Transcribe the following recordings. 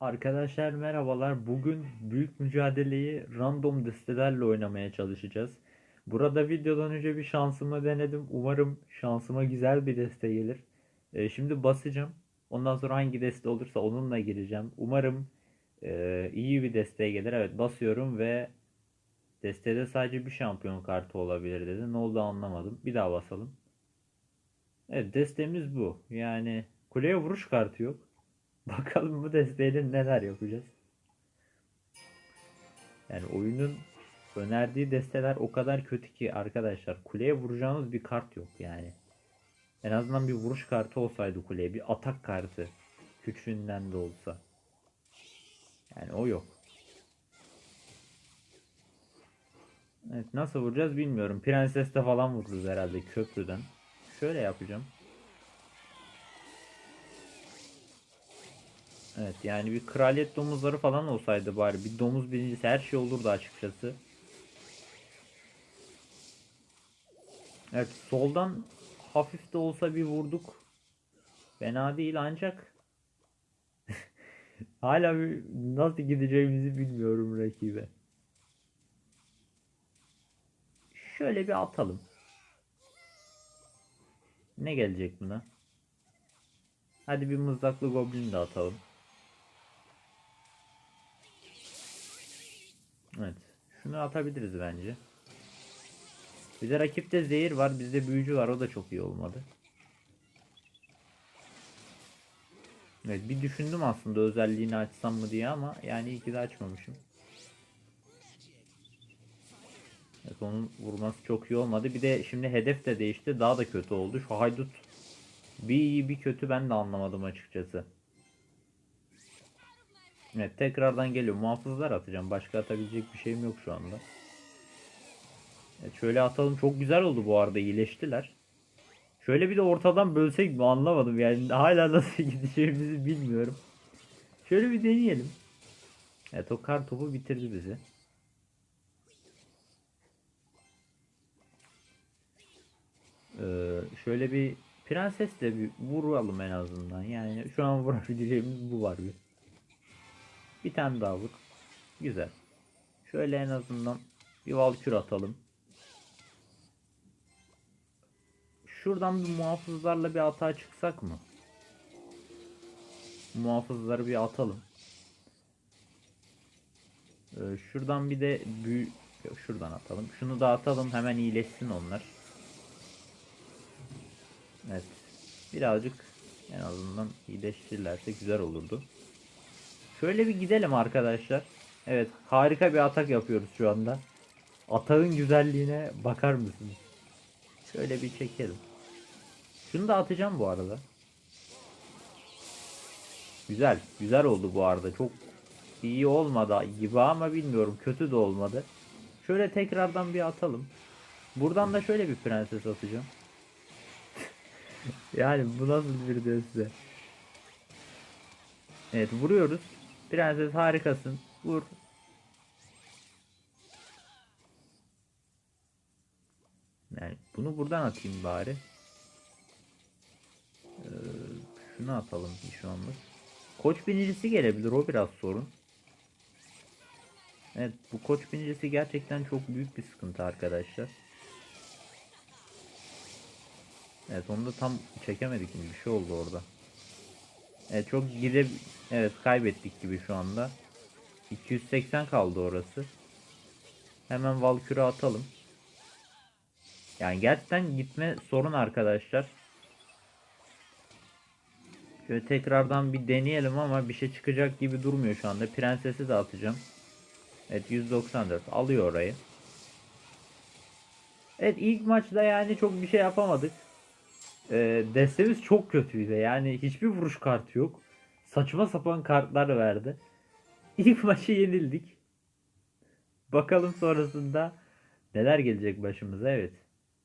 Arkadaşlar merhabalar. Bugün büyük mücadeleyi random destelerle oynamaya çalışacağız. Burada videodan önce bir şansımı denedim. Umarım şansıma güzel bir deste gelir. Ee, şimdi basacağım. Ondan sonra hangi deste olursa onunla gireceğim. Umarım e, iyi bir deste gelir. Evet basıyorum ve destede sadece bir şampiyon kartı olabilir dedi. Ne oldu anlamadım. Bir daha basalım. Evet destemiz bu. Yani kuleye vuruş kartı yok. Bakalım bu desteğiyle neler yapacağız. Yani oyunun önerdiği desteler o kadar kötü ki arkadaşlar kuleye vuracağınız bir kart yok yani. En azından bir vuruş kartı olsaydı kuleye bir atak kartı küçüğünden de olsa. Yani o yok. Evet nasıl vuracağız bilmiyorum. Prenses'te falan vururuz herhalde köprüden. Şöyle yapacağım. Evet yani bir kraliyet domuzları falan olsaydı bari bir domuz birincisi her şey olurdu açıkçası. Evet soldan hafif de olsa bir vurduk. Fena değil ancak hala bir nasıl gideceğimizi bilmiyorum rakibe. Şöyle bir atalım. Ne gelecek buna? Hadi bir mızraklı goblin de atalım. Şunu atabiliriz bence. Bir de rakipte zehir var. Bizde büyücü var. O da çok iyi olmadı. Evet bir düşündüm aslında özelliğini açsam mı diye ama yani iyi de açmamışım. Evet onun vurması çok iyi olmadı. Bir de şimdi hedef de değişti. Daha da kötü oldu. Şu haydut bir iyi bir kötü ben de anlamadım açıkçası. Evet tekrardan geliyor. Muhafızlar atacağım. Başka atabilecek bir şeyim yok şu anda. Evet şöyle atalım. Çok güzel oldu bu arada. iyileştiler. Şöyle bir de ortadan bölsek mi anlamadım. Yani hala nasıl gideceğimizi bilmiyorum. Şöyle bir deneyelim. Evet o kar topu bitirdi bizi. Ee, şöyle bir prensesle bir vuralım en azından. Yani şu an vurabileceğimiz bu var bir. Bir tane daha vur. Güzel. Şöyle en azından bir valkür atalım. Şuradan bir muhafızlarla bir atağa çıksak mı? Muhafızları bir atalım. Ee, şuradan bir de büyü... Yok, şuradan atalım. Şunu da atalım. Hemen iyileşsin onlar. Evet. Birazcık en azından iyileştirirlerse güzel olurdu. Şöyle bir gidelim arkadaşlar. Evet harika bir atak yapıyoruz şu anda. Atağın güzelliğine bakar mısınız? Şöyle bir çekelim. Şunu da atacağım bu arada. Güzel. Güzel oldu bu arada. Çok iyi olmadı gibi ama bilmiyorum. Kötü de olmadı. Şöyle tekrardan bir atalım. Buradan da şöyle bir prenses atacağım. yani bu nasıl bir deste? Evet vuruyoruz. Prenses harikasın. Vur. Yani bunu buradan atayım bari. Ee, şunu atalım şu anlık. Koç binicisi gelebilir. O biraz sorun. Evet bu koç binicisi gerçekten çok büyük bir sıkıntı arkadaşlar. Evet onu da tam çekemedik mi? Bir şey oldu orada. Evet çok gide evet kaybettik gibi şu anda. 280 kaldı orası. Hemen Valkür'ü atalım. Yani gerçekten gitme sorun arkadaşlar. Şöyle tekrardan bir deneyelim ama bir şey çıkacak gibi durmuyor şu anda. Prensesi de atacağım. Evet 194 alıyor orayı. Evet ilk maçta yani çok bir şey yapamadık. Ee, destemiz çok kötüydü. Yani hiçbir vuruş kartı yok. Saçma sapan kartlar verdi. İlk maçı yenildik. Bakalım sonrasında neler gelecek başımıza. Evet.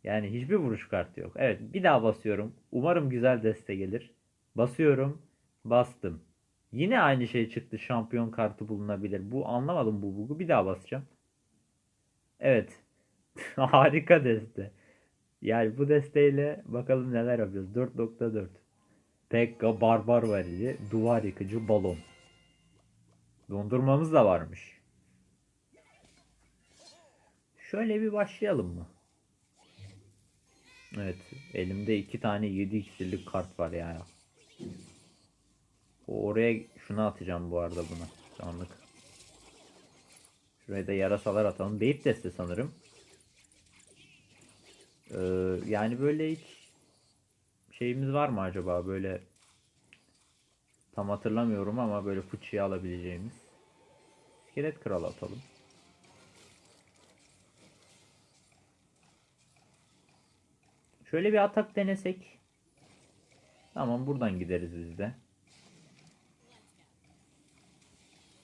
Yani hiçbir vuruş kartı yok. Evet bir daha basıyorum. Umarım güzel deste gelir. Basıyorum. Bastım. Yine aynı şey çıktı. Şampiyon kartı bulunabilir. Bu anlamadım bu bugu. Bir daha basacağım. Evet. Harika deste. Yani bu desteğiyle bakalım neler yapacağız. 4.4. Pekka barbar verici, duvar yıkıcı balon. Dondurmamız da varmış. Şöyle bir başlayalım mı? Evet. Elimde iki tane 7 iksirlik kart var yani. O Oraya şunu atacağım bu arada buna. Anlık. Şuraya da yarasalar atalım. Beyip deste sanırım. Ee, yani böyle hiç şeyimiz var mı acaba böyle tam hatırlamıyorum ama böyle fıçıyı alabileceğimiz. İskelet kral atalım. Şöyle bir atak denesek. Tamam buradan gideriz biz de.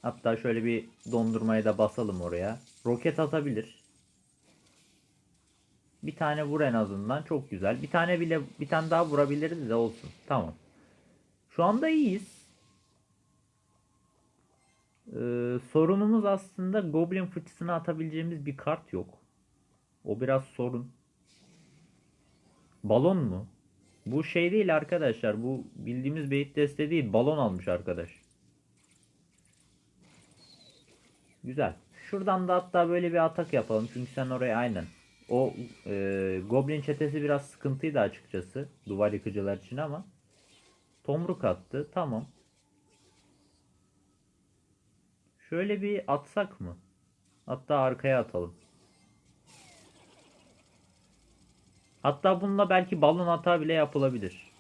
Hatta şöyle bir dondurmayı da basalım oraya. Roket atabilir. Bir tane vur en azından. Çok güzel. Bir tane bile bir tane daha vurabiliriz de olsun. Tamam. Şu anda iyiyiz. Ee, sorunumuz aslında Goblin fıçısını atabileceğimiz bir kart yok. O biraz sorun. Balon mu? Bu şey değil arkadaşlar. Bu bildiğimiz beyit deste değil. Balon almış arkadaş. Güzel. Şuradan da hatta böyle bir atak yapalım. Çünkü sen oraya aynen. O e, Goblin çetesi biraz sıkıntıydı açıkçası. Duvar yıkıcılar için ama. Tomruk attı. Tamam. Şöyle bir atsak mı? Hatta arkaya atalım. Hatta bununla belki balon hata bile yapılabilir.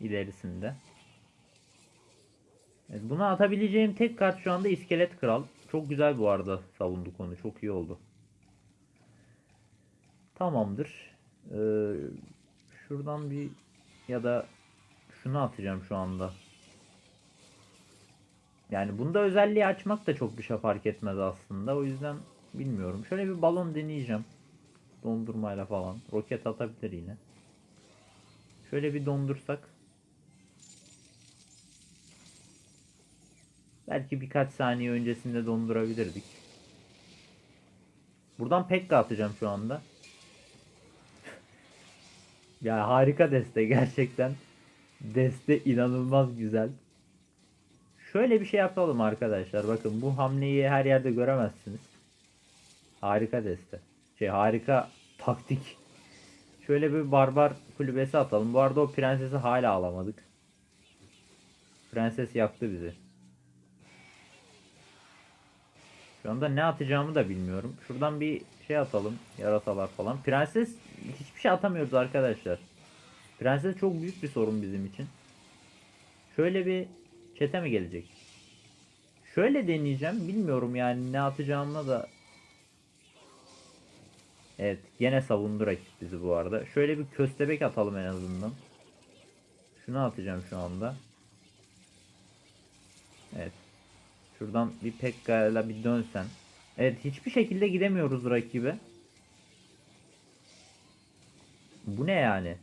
İlerisinde. Evet, buna atabileceğim tek kart şu anda iskelet kral. Çok güzel bu arada savunduk onu. Çok iyi oldu. Tamamdır. Ee, şuradan bir ya da şunu atacağım şu anda. Yani bunda özelliği açmak da çok bir şey fark etmez aslında. O yüzden bilmiyorum. Şöyle bir balon deneyeceğim. Dondurmayla falan. Roket atabilir yine. Şöyle bir dondursak. Belki birkaç saniye öncesinde dondurabilirdik. Buradan Pekka atacağım şu anda. Ya harika deste gerçekten. Deste inanılmaz güzel. Şöyle bir şey yapalım arkadaşlar. Bakın bu hamleyi her yerde göremezsiniz. Harika deste. Şey harika taktik. Şöyle bir barbar kulübesi atalım. Bu arada o prensesi hala alamadık. Prenses yaktı bizi. Şu anda ne atacağımı da bilmiyorum. Şuradan bir şey atalım. Yarasalar falan. Prenses hiçbir şey atamıyoruz arkadaşlar. Prenses çok büyük bir sorun bizim için. Şöyle bir çete mi gelecek? Şöyle deneyeceğim. Bilmiyorum yani ne atacağımı da. Evet. Gene savundu rakip bizi bu arada. Şöyle bir köstebek atalım en azından. Şunu atacağım şu anda. Evet. Şuradan bir Pekka'yla bir dönsen. Evet hiçbir şekilde gidemiyoruz rakibe. Bu ne yani?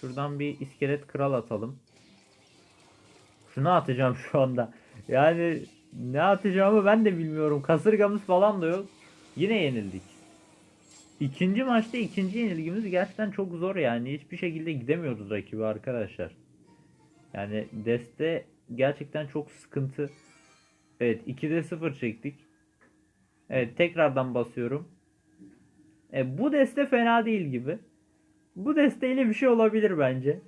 Şuradan bir iskelet kral atalım. Şunu atacağım şu anda. Yani ne atacağımı ben de bilmiyorum. Kasırgamız falan da yok. Yine yenildik. İkinci maçta ikinci yenilgimiz gerçekten çok zor yani. Hiçbir şekilde gidemiyoruz rakibi arkadaşlar. Yani deste gerçekten çok sıkıntı. Evet 2'de 0 çektik. Evet tekrardan basıyorum. E, bu deste fena değil gibi. Bu desteyle bir şey olabilir bence.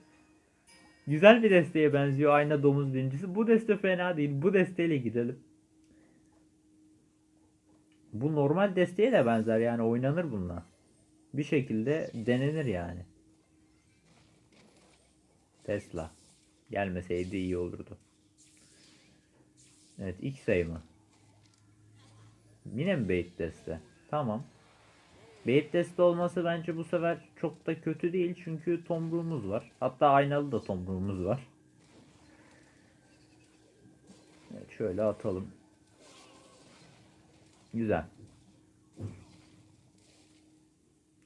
Güzel bir desteğe benziyor ayna domuz birincisi. Bu deste fena değil. Bu desteyle gidelim. Bu normal desteğe de benzer yani oynanır bununla. Bir şekilde denenir yani. Tesla. Gelmeseydi iyi olurdu. Evet ilk sayı mı? Yine mi bait deste? Tamam. Deste olması bence bu sefer çok da kötü değil. Çünkü tomruğumuz var. Hatta aynalı da tomruğumuz var. Evet şöyle atalım. Güzel.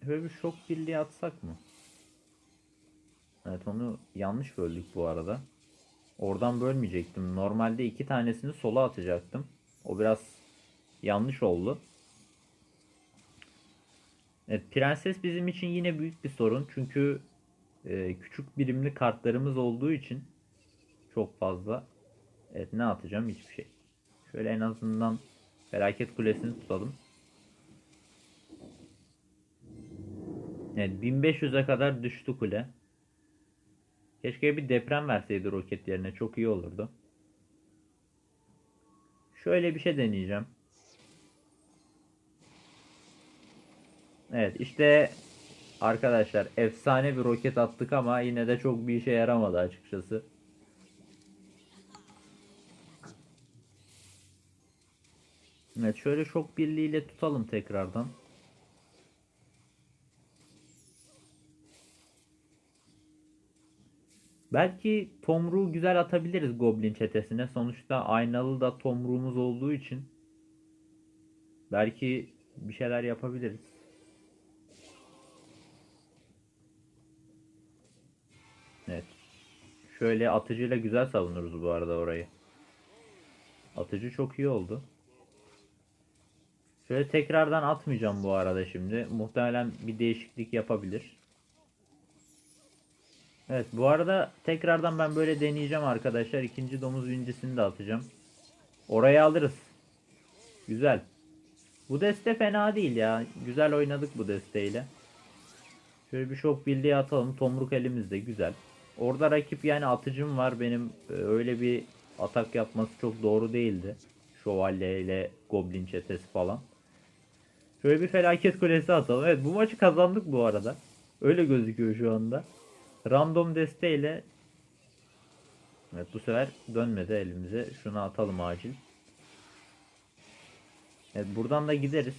Şöyle bir şok birliği atsak mı? Evet onu yanlış böldük bu arada. Oradan bölmeyecektim. Normalde iki tanesini sola atacaktım. O biraz yanlış oldu. Evet, prenses bizim için yine büyük bir sorun. Çünkü e, küçük birimli kartlarımız olduğu için çok fazla. Evet ne atacağım? Hiçbir şey. Şöyle en azından felaket kulesini tutalım. Evet 1500'e kadar düştü kule. Keşke bir deprem verseydi roket yerine çok iyi olurdu. Şöyle bir şey deneyeceğim. Evet işte arkadaşlar efsane bir roket attık ama yine de çok bir işe yaramadı açıkçası. Evet şöyle şok birliğiyle tutalım tekrardan. Belki tomruğu güzel atabiliriz Goblin çetesine. Sonuçta aynalı da tomruğumuz olduğu için belki bir şeyler yapabiliriz. Şöyle atıcıyla güzel savunuruz bu arada orayı. Atıcı çok iyi oldu. Şöyle tekrardan atmayacağım bu arada şimdi. Muhtemelen bir değişiklik yapabilir. Evet bu arada tekrardan ben böyle deneyeceğim arkadaşlar. İkinci domuz vincisini de atacağım. Oraya alırız. Güzel. Bu deste fena değil ya. Güzel oynadık bu desteyle. Şöyle bir şok birliği atalım. Tomruk elimizde güzel. Orada rakip yani atıcım var benim. Ee, Öyle bir atak yapması çok doğru değildi. Şövalye ile Goblin çetesi falan. Şöyle bir felaket kulesi atalım. Evet bu maçı kazandık bu arada. Öyle gözüküyor şu anda. Random desteğiyle Evet bu sefer dönmedi elimize. Şunu atalım acil. Evet buradan da gideriz.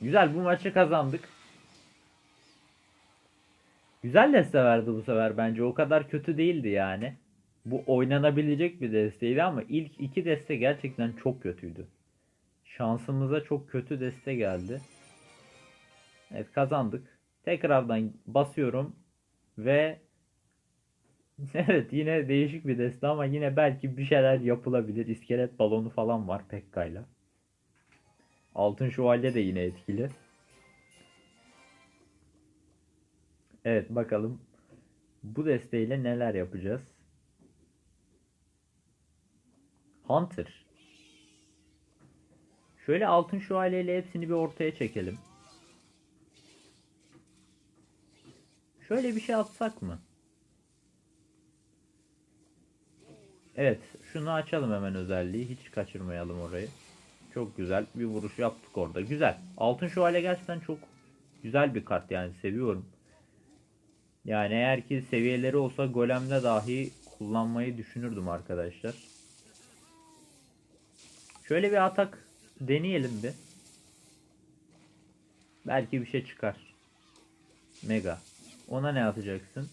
Güzel bu maçı kazandık. Güzel deste verdi bu sefer bence. O kadar kötü değildi yani. Bu oynanabilecek bir desteydi ama ilk iki deste gerçekten çok kötüydü. Şansımıza çok kötü deste geldi. Evet kazandık. Tekrardan basıyorum ve evet yine değişik bir deste ama yine belki bir şeyler yapılabilir. İskelet balonu falan var Pekka'yla. Altın şövalye de yine etkili. Evet bakalım bu desteğiyle neler yapacağız. Hunter. Şöyle altın şövalyeyle hepsini bir ortaya çekelim. Şöyle bir şey atsak mı? Evet, şunu açalım hemen özelliği. Hiç kaçırmayalım orayı. Çok güzel bir vuruş yaptık orada. Güzel. Altın şövalye gerçekten çok güzel bir kart yani seviyorum. Yani eğer ki seviyeleri olsa golemde dahi kullanmayı düşünürdüm arkadaşlar. Şöyle bir atak deneyelim bir. Belki bir şey çıkar. Mega. Ona ne atacaksın?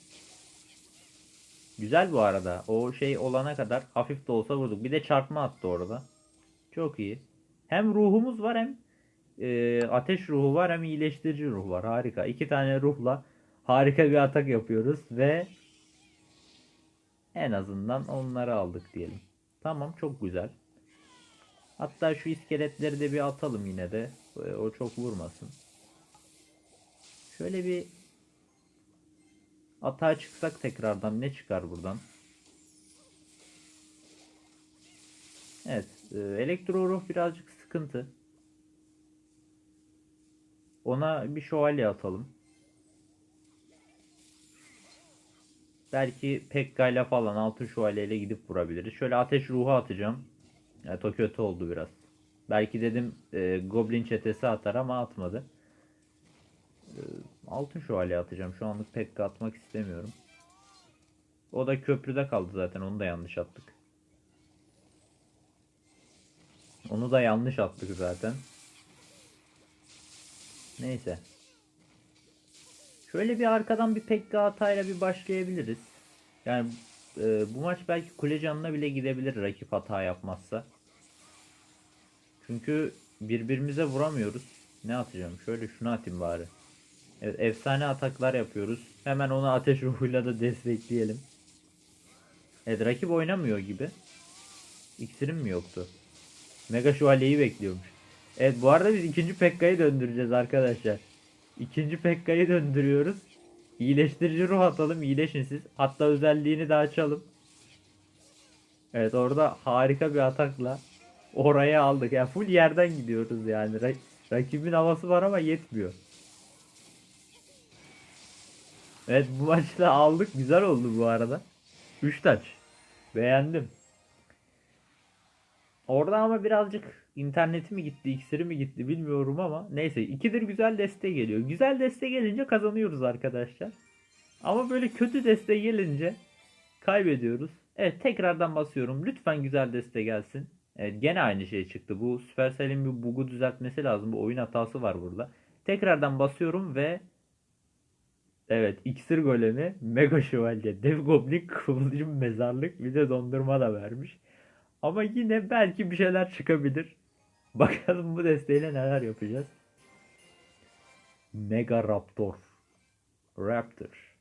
Güzel bu arada. O şey olana kadar hafif de olsa vurduk. Bir de çarpma attı orada. Çok iyi. Hem ruhumuz var hem e, ateş ruhu var hem iyileştirici ruh var. Harika. İki tane ruhla harika bir atak yapıyoruz ve en azından onları aldık diyelim. Tamam çok güzel. Hatta şu iskeletleri de bir atalım yine de. O çok vurmasın. Şöyle bir atağa çıksak tekrardan ne çıkar buradan? Evet. e, Elektro ruh birazcık sıkıntı. Ona bir şövalye atalım. Belki Pekka'yla falan altın şövalyeyle gidip vurabiliriz. Şöyle ateş ruhu atacağım. Evet o kötü oldu biraz. Belki dedim e, Goblin çetesi atar ama atmadı. E, altın şövalye atacağım. Şu anlık Pekka atmak istemiyorum. O da köprüde kaldı zaten. Onu da yanlış attık. Onu da yanlış attık zaten. Neyse. Şöyle bir arkadan bir Pekka hatayla bir başlayabiliriz. Yani e, bu maç belki kule canına bile gidebilir rakip hata yapmazsa. Çünkü birbirimize vuramıyoruz. Ne atacağım? Şöyle şunu atayım bari. Evet efsane ataklar yapıyoruz. Hemen onu ateş ruhuyla da destekleyelim. Evet rakip oynamıyor gibi. İksirim mi yoktu? Mega şövalyeyi bekliyormuş. Evet bu arada biz ikinci Pekka'yı döndüreceğiz arkadaşlar. İkinci Pekka'yı döndürüyoruz. İyileştirici ruh atalım. iyileşin siz. Hatta özelliğini de açalım. Evet orada harika bir atakla oraya aldık. Yani full yerden gidiyoruz yani. Ra- rakibin havası var ama yetmiyor. Evet bu maçta aldık. Güzel oldu bu arada. 3 taç. Beğendim. Orada ama birazcık interneti mi gitti, iksiri mi gitti bilmiyorum ama neyse ikidir güzel deste geliyor. Güzel deste gelince kazanıyoruz arkadaşlar. Ama böyle kötü deste gelince kaybediyoruz. Evet tekrardan basıyorum. Lütfen güzel deste gelsin. Evet gene aynı şey çıktı. Bu Supercell'in bir bug'u düzeltmesi lazım. Bu oyun hatası var burada. Tekrardan basıyorum ve Evet, iksir golemi, mega şövalye, dev goblin, kıvılcım mezarlık bir de dondurma da vermiş. Ama yine belki bir şeyler çıkabilir. Bakalım bu desteğiyle neler yapacağız. Mega Raptor. Raptor.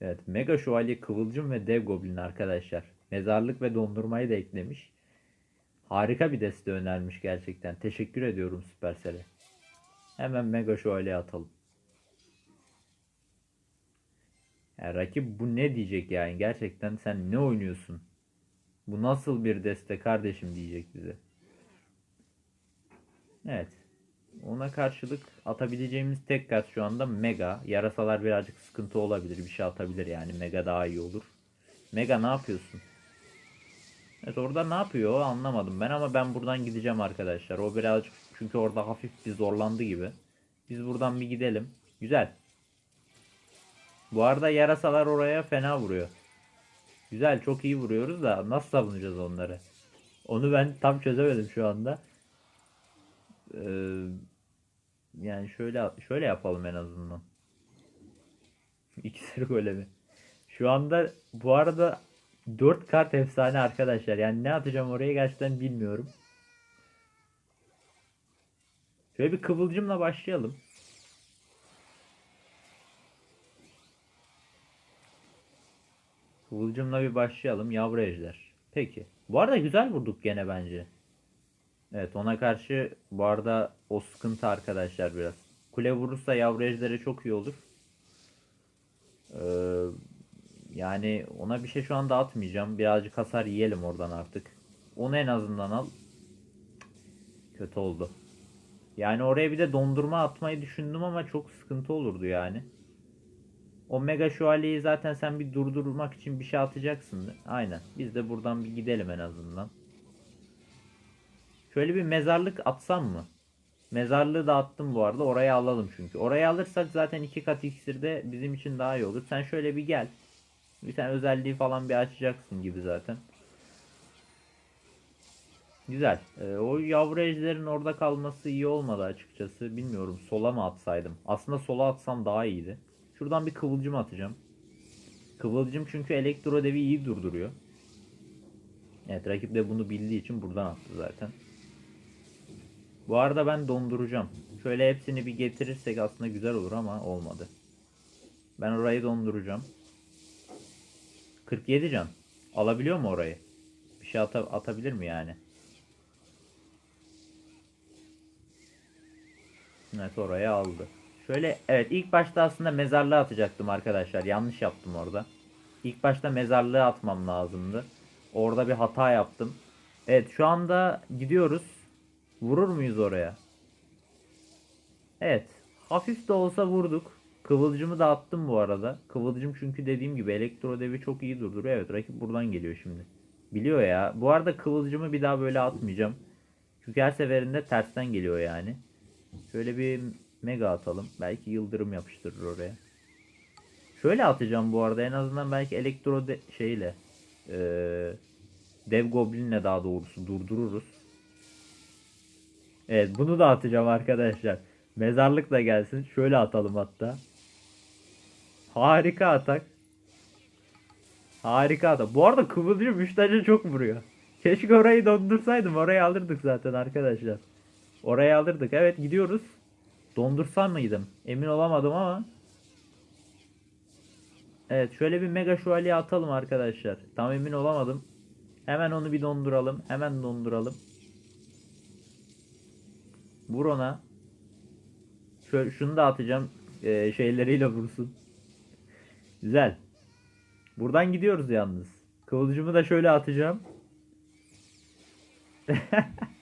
Evet, mega şövalye, kıvılcım ve dev goblin arkadaşlar. Mezarlık ve dondurmayı da eklemiş. Harika bir deste önermiş gerçekten. Teşekkür ediyorum Supercell'e. Hemen mega şövalye atalım. Ya rakip bu ne diyecek yani gerçekten sen ne oynuyorsun? Bu nasıl bir deste kardeşim diyecek bize. Evet. Ona karşılık atabileceğimiz tek kart şu anda Mega. Yarasalar birazcık sıkıntı olabilir. Bir şey atabilir yani. Mega daha iyi olur. Mega ne yapıyorsun? Evet orada ne yapıyor anlamadım ben ama ben buradan gideceğim arkadaşlar. O birazcık çünkü orada hafif bir zorlandı gibi. Biz buradan bir gidelim. Güzel. Bu arada yarasalar oraya fena vuruyor. Güzel çok iyi vuruyoruz da nasıl savunacağız onları? Onu ben tam çözemedim şu anda. Ee, yani şöyle şöyle yapalım en azından. İkisini golemi. Şu anda bu arada 4 kart efsane arkadaşlar. Yani ne atacağım oraya gerçekten bilmiyorum. Şöyle bir kıvılcımla başlayalım. Kıvılcımla bir başlayalım. Yavru ejder. Peki. Bu arada güzel vurduk gene bence. Evet ona karşı bu arada o sıkıntı arkadaşlar biraz. Kule vurursa yavru ejdere çok iyi olur. Ee, yani ona bir şey şu anda atmayacağım. Birazcık hasar yiyelim oradan artık. Onu en azından al. Kötü oldu. Yani oraya bir de dondurma atmayı düşündüm ama çok sıkıntı olurdu yani. O mega şövalyeyi zaten sen bir durdurmak için bir şey atacaksın. Aynen. Biz de buradan bir gidelim en azından. Şöyle bir mezarlık atsam mı? Mezarlığı da attım bu arada. Oraya alalım çünkü. Oraya alırsak zaten iki kat iksirde bizim için daha iyi olur. Sen şöyle bir gel. Bir sen özelliği falan bir açacaksın gibi zaten. Güzel. Ee, o yavru ejderin orada kalması iyi olmadı açıkçası. Bilmiyorum. Sola mı atsaydım? Aslında sola atsam daha iyiydi. Şuradan bir kıvılcım atacağım. Kıvılcım çünkü elektro devi iyi durduruyor. Evet rakip de bunu bildiği için buradan attı zaten. Bu arada ben donduracağım. Şöyle hepsini bir getirirsek aslında güzel olur ama olmadı. Ben orayı donduracağım. 47 can. Alabiliyor mu orayı? Bir şey ata- atabilir mi yani? Evet oraya aldı. Şöyle evet ilk başta aslında mezarlığa atacaktım arkadaşlar. Yanlış yaptım orada. İlk başta mezarlığa atmam lazımdı. Orada bir hata yaptım. Evet şu anda gidiyoruz. Vurur muyuz oraya? Evet. Hafif de olsa vurduk. Kıvılcımı da attım bu arada. Kıvılcım çünkü dediğim gibi elektro devi çok iyi durduruyor. Evet rakip buradan geliyor şimdi. Biliyor ya. Bu arada kıvılcımı bir daha böyle atmayacağım. Çünkü her seferinde tersten geliyor yani. Şöyle bir mega atalım. Belki yıldırım yapıştırır oraya. Şöyle atacağım bu arada. En azından belki elektro de şeyle eee dev goblinle daha doğrusu durdururuz. Evet bunu da atacağım arkadaşlar. Mezarlık da gelsin. Şöyle atalım hatta. Harika atak. Harika atak. Bu arada Kıvılcım 3 tane çok vuruyor. Keşke orayı dondursaydım. Orayı alırdık zaten arkadaşlar. Orayı alırdık. Evet gidiyoruz. Dondursam mıydım? Emin olamadım ama. Evet şöyle bir mega şövalye atalım arkadaşlar. Tam emin olamadım. Hemen onu bir donduralım. Hemen donduralım. Vur ona. Şöyle şunu da atacağım. e, şeyleriyle vursun. Güzel. Buradan gidiyoruz yalnız. Kıvılcımı da şöyle atacağım.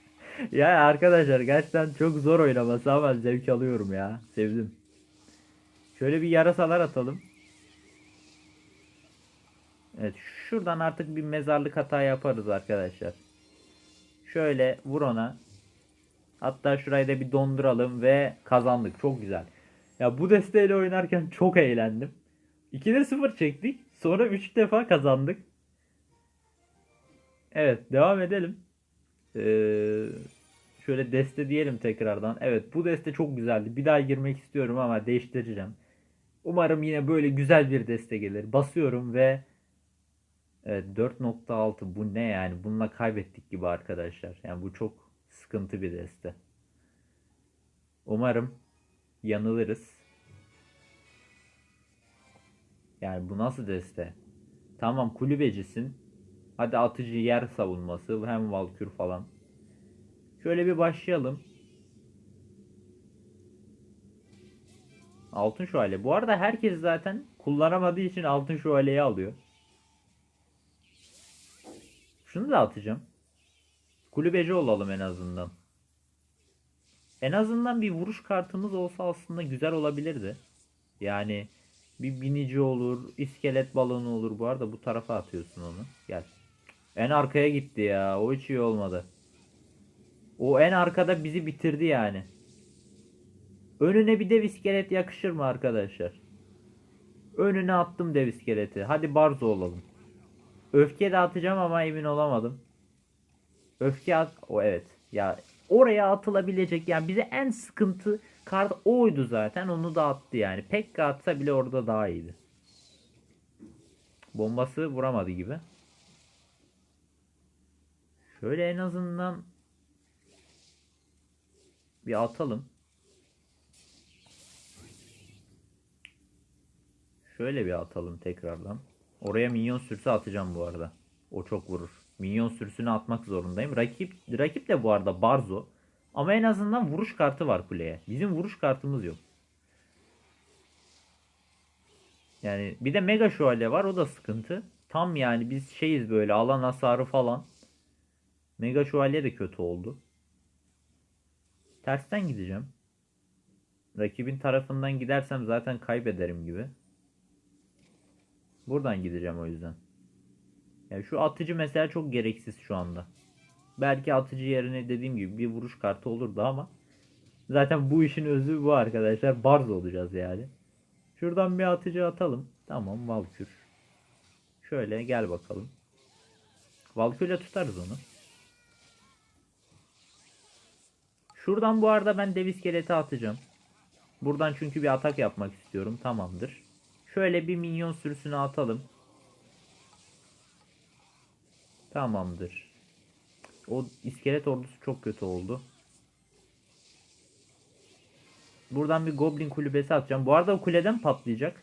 ya arkadaşlar gerçekten çok zor oynaması ama zevk alıyorum ya. Sevdim. Şöyle bir yarasalar atalım. Evet şuradan artık bir mezarlık hata yaparız arkadaşlar. Şöyle vur ona. Hatta şurayı da bir donduralım ve kazandık. Çok güzel. Ya bu desteğiyle oynarken çok eğlendim. 2'de 0 çektik. Sonra 3 defa kazandık. Evet devam edelim. Ee, şöyle deste diyelim tekrardan. Evet bu deste çok güzeldi. Bir daha girmek istiyorum ama değiştireceğim. Umarım yine böyle güzel bir deste gelir. Basıyorum ve evet, 4.6 bu ne yani? Bununla kaybettik gibi arkadaşlar. Yani bu çok sıkıntı bir deste. Umarım yanılırız. Yani bu nasıl deste? Tamam kulübecisin. Hadi atıcı yer savunması hem Valkür falan. Şöyle bir başlayalım. Altın şövalye. Bu arada herkes zaten kullanamadığı için altın şövalyeyi alıyor. Şunu da atacağım. Kulübeci olalım en azından. En azından bir vuruş kartımız olsa aslında güzel olabilirdi. Yani bir binici olur, iskelet balonu olur. Bu arada bu tarafa atıyorsun onu. Gel. En arkaya gitti ya. O hiç iyi olmadı. O en arkada bizi bitirdi yani. Önüne bir dev iskelet yakışır mı arkadaşlar? Önüne attım dev iskeleti. Hadi barzo olalım. Öfke de atacağım ama emin olamadım. Öfke at... O evet. Ya oraya atılabilecek yani bize en sıkıntı kart oydu zaten. Onu da attı yani. Pekka atsa bile orada daha iyiydi. Bombası vuramadı gibi. Şöyle en azından bir atalım. Şöyle bir atalım tekrardan. Oraya minyon sürüsü atacağım bu arada. O çok vurur. Minyon sürüsünü atmak zorundayım. Rakip rakip de bu arada Barzo. Ama en azından vuruş kartı var kuleye. Bizim vuruş kartımız yok. Yani bir de mega şövalye var o da sıkıntı. Tam yani biz şeyiz böyle alan hasarı falan. Mega şövalye de kötü oldu. Tersten gideceğim. Rakibin tarafından gidersem zaten kaybederim gibi. Buradan gideceğim o yüzden. Yani şu atıcı mesela çok gereksiz şu anda. Belki atıcı yerine dediğim gibi bir vuruş kartı olurdu ama zaten bu işin özü bu arkadaşlar. Barz olacağız yani. Şuradan bir atıcı atalım. Tamam Valkür. Şöyle gel bakalım. Valkür'le tutarız onu. Şuradan bu arada ben dev iskeleti atacağım. Buradan çünkü bir atak yapmak istiyorum. Tamamdır. Şöyle bir minyon sürüsünü atalım. Tamamdır. O iskelet ordusu çok kötü oldu. Buradan bir goblin kulübesi atacağım. Bu arada kuleden patlayacak.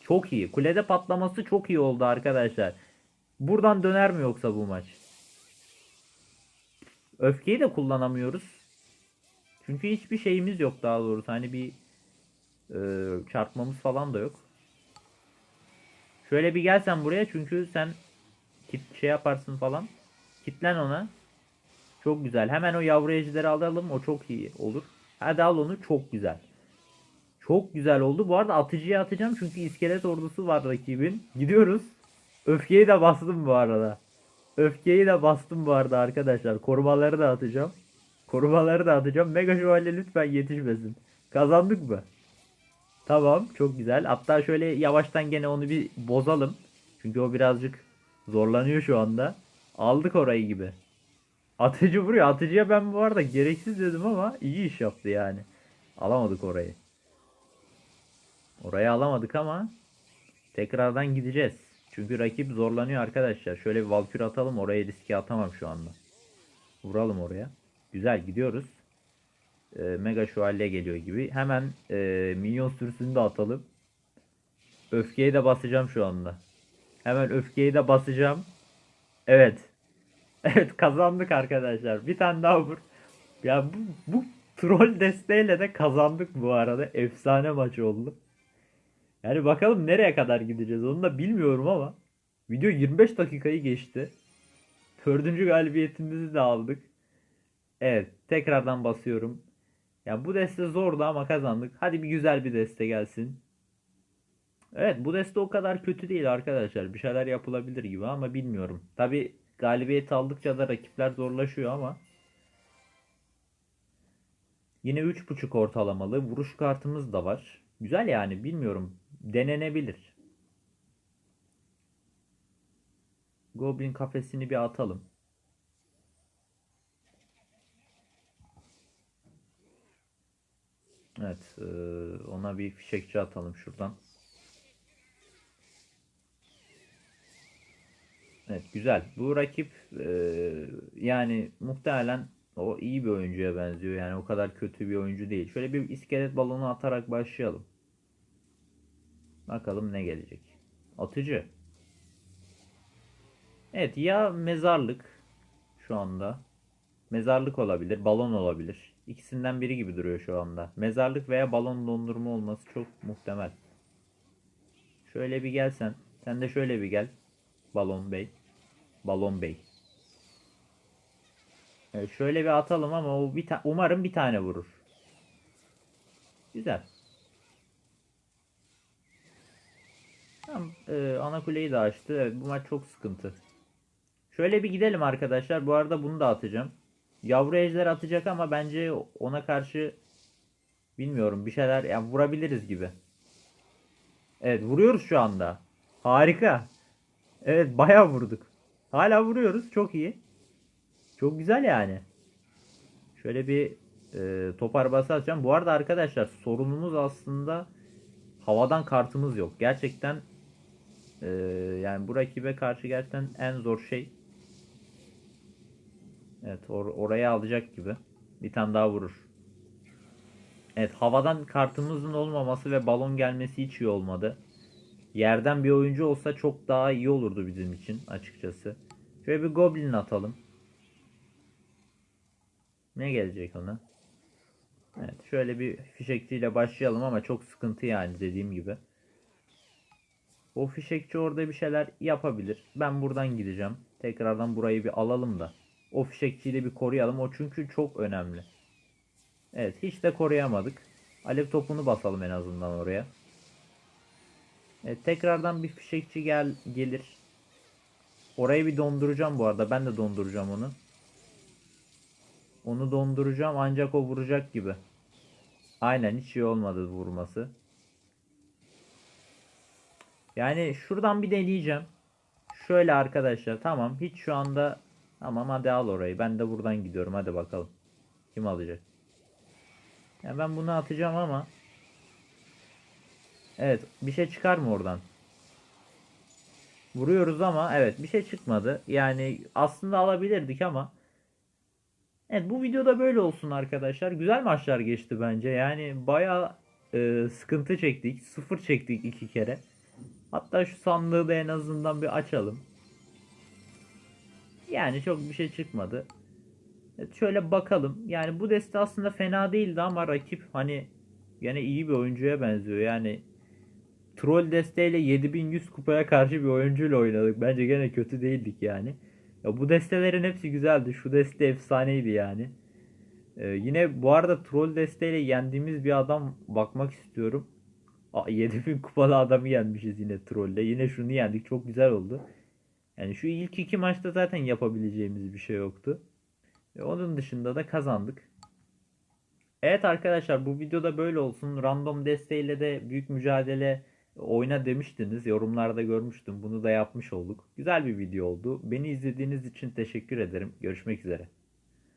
Çok iyi. Kulede patlaması çok iyi oldu arkadaşlar. Buradan döner mi yoksa bu maç? Öfkeyi de kullanamıyoruz. Çünkü hiçbir şeyimiz yok daha doğrusu. Hani bir e, çarpmamız falan da yok. Şöyle bir gelsen buraya çünkü sen kit şey yaparsın falan. Kitlen ona. Çok güzel. Hemen o yavru ejderi alalım. O çok iyi olur. Hadi al onu. Çok güzel. Çok güzel oldu. Bu arada atıcıya atacağım çünkü iskelet ordusu var rakibin. Gidiyoruz. Öfkeyi de bastım bu arada. Öfkeyi de bastım bu arada arkadaşlar. Korumaları da atacağım. Korumaları da atacağım. Mega şövalye lütfen yetişmesin. Kazandık mı? Tamam çok güzel. Hatta şöyle yavaştan gene onu bir bozalım. Çünkü o birazcık zorlanıyor şu anda. Aldık orayı gibi. Atıcı vuruyor. Atıcıya ben bu arada gereksiz dedim ama iyi iş yaptı yani. Alamadık orayı. Orayı alamadık ama tekrardan gideceğiz. Çünkü rakip zorlanıyor arkadaşlar. Şöyle bir valkür atalım. Oraya riske atamam şu anda. Vuralım oraya. Güzel gidiyoruz. Ee, mega şövalye geliyor gibi. Hemen e, minyon sürüsünü de atalım. Öfkeyi de basacağım şu anda. Hemen öfkeyi de basacağım. Evet. Evet kazandık arkadaşlar. Bir tane daha vur. Ya bu, bu troll desteğiyle de kazandık bu arada. Efsane maç oldu. Yani bakalım nereye kadar gideceğiz onu da bilmiyorum ama video 25 dakikayı geçti. Dördüncü galibiyetimizi de aldık. Evet tekrardan basıyorum. Ya bu deste zordu ama kazandık. Hadi bir güzel bir deste gelsin. Evet bu deste o kadar kötü değil arkadaşlar. Bir şeyler yapılabilir gibi ama bilmiyorum. Tabi galibiyet aldıkça da rakipler zorlaşıyor ama. Yine 3.5 ortalamalı. Vuruş kartımız da var. Güzel yani bilmiyorum. Denenebilir. Goblin kafesini bir atalım. Evet, eee, ona bir fişekçi atalım şuradan. Evet, güzel. Bu rakip eee, yani muhtemelen o iyi bir oyuncuya benziyor. Yani o kadar kötü bir oyuncu değil. Şöyle bir iskelet balonu atarak başlayalım. Bakalım ne gelecek. Atıcı. Evet, ya mezarlık şu anda. Mezarlık olabilir, balon olabilir. İkisinden biri gibi duruyor şu anda. Mezarlık veya balon dondurma olması çok muhtemel. Şöyle bir gelsen. Sen de şöyle bir gel. Balon Bey. Balon Bey. Evet, şöyle bir atalım ama o bir umarım bir tane vurur. Güzel. Tamam, e, ana kuleyi de açtı. Evet, bu maç çok sıkıntı. Şöyle bir gidelim arkadaşlar. Bu arada bunu da atacağım. Yavru ejder atacak ama bence ona karşı bilmiyorum bir şeyler yani vurabiliriz gibi. Evet vuruyoruz şu anda. Harika. Evet bayağı vurduk. Hala vuruyoruz. Çok iyi. Çok güzel yani. Şöyle bir e, top arabası atacağım. Bu arada arkadaşlar sorunumuz aslında havadan kartımız yok. Gerçekten e, yani bu rakibe karşı gerçekten en zor şey. Evet or oraya alacak gibi. Bir tane daha vurur. Evet havadan kartımızın olmaması ve balon gelmesi hiç iyi olmadı. Yerden bir oyuncu olsa çok daha iyi olurdu bizim için açıkçası. Şöyle bir goblin atalım. Ne gelecek ona? Evet şöyle bir fişekçiyle başlayalım ama çok sıkıntı yani dediğim gibi. O fişekçi orada bir şeyler yapabilir. Ben buradan gideceğim. Tekrardan burayı bir alalım da. O fişekçiyi de bir koruyalım. O çünkü çok önemli. Evet hiç de koruyamadık. Alev topunu basalım en azından oraya. Evet, tekrardan bir fişekçi gel gelir. Orayı bir donduracağım bu arada. Ben de donduracağım onu. Onu donduracağım ancak o vuracak gibi. Aynen hiç iyi olmadı vurması. Yani şuradan bir deneyeceğim. Şöyle arkadaşlar tamam hiç şu anda tamam hadi al orayı. Ben de buradan gidiyorum hadi bakalım. Kim alacak? Yani ben bunu atacağım ama Evet bir şey çıkar mı oradan? Vuruyoruz ama evet bir şey çıkmadı. Yani aslında alabilirdik ama Evet bu videoda böyle olsun arkadaşlar. Güzel maçlar geçti bence. Yani bayağı e, sıkıntı çektik. Sıfır çektik iki kere. Hatta şu sandığı da en azından bir açalım. Yani çok bir şey çıkmadı. Evet, şöyle bakalım. Yani bu deste aslında fena değildi ama rakip hani gene iyi bir oyuncuya benziyor. Yani troll desteğiyle 7100 kupaya karşı bir oyuncuyla oynadık. Bence gene kötü değildik yani. Ya bu destelerin hepsi güzeldi. Şu deste efsaneydi yani. Ee, yine bu arada troll desteğiyle yendiğimiz bir adam bakmak istiyorum. Aa, 7000 kupalı adamı yenmişiz yine trolle. Yine şunu yendik. Çok güzel oldu. Yani şu ilk iki maçta zaten yapabileceğimiz bir şey yoktu. E, onun dışında da kazandık. Evet arkadaşlar bu videoda böyle olsun. Random desteğiyle de büyük mücadele oyna demiştiniz. Yorumlarda görmüştüm. Bunu da yapmış olduk. Güzel bir video oldu. Beni izlediğiniz için teşekkür ederim. Görüşmek üzere.